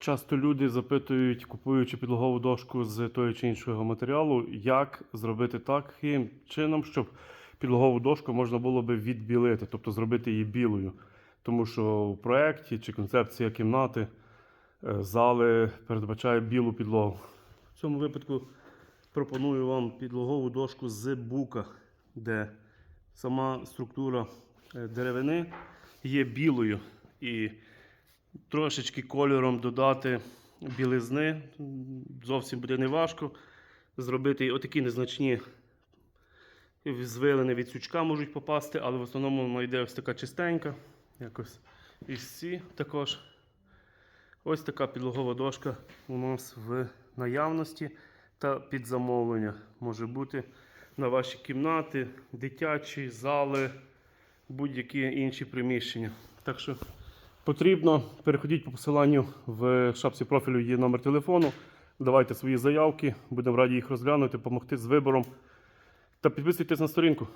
Часто люди запитують, купуючи підлогову дошку з того чи іншого матеріалу, як зробити таким чином, щоб підлогову дошку можна було би відбілити, тобто зробити її білою. Тому що в проєкті чи концепція кімнати е, зали передбачає білу підлогу. В цьому випадку пропоную вам підлогову дошку з бука, де сама структура е, деревини є білою. І трошечки кольором додати білизни. Зовсім буде неважко. Зробити отакі незначні звилини від сючка можуть попасти, але в основному вона йде ось така чистенька. Якось із ці також. Ось така підлогова дошка у нас в наявності та під замовлення може бути на ваші кімнати, дитячі, зали, будь-які інші приміщення. Так що потрібно, переходіть по посиланню в шапці профілю є номер телефону. Давайте свої заявки, будемо раді їх розглянути, допомогти з вибором. Та підписуйтесь на сторінку.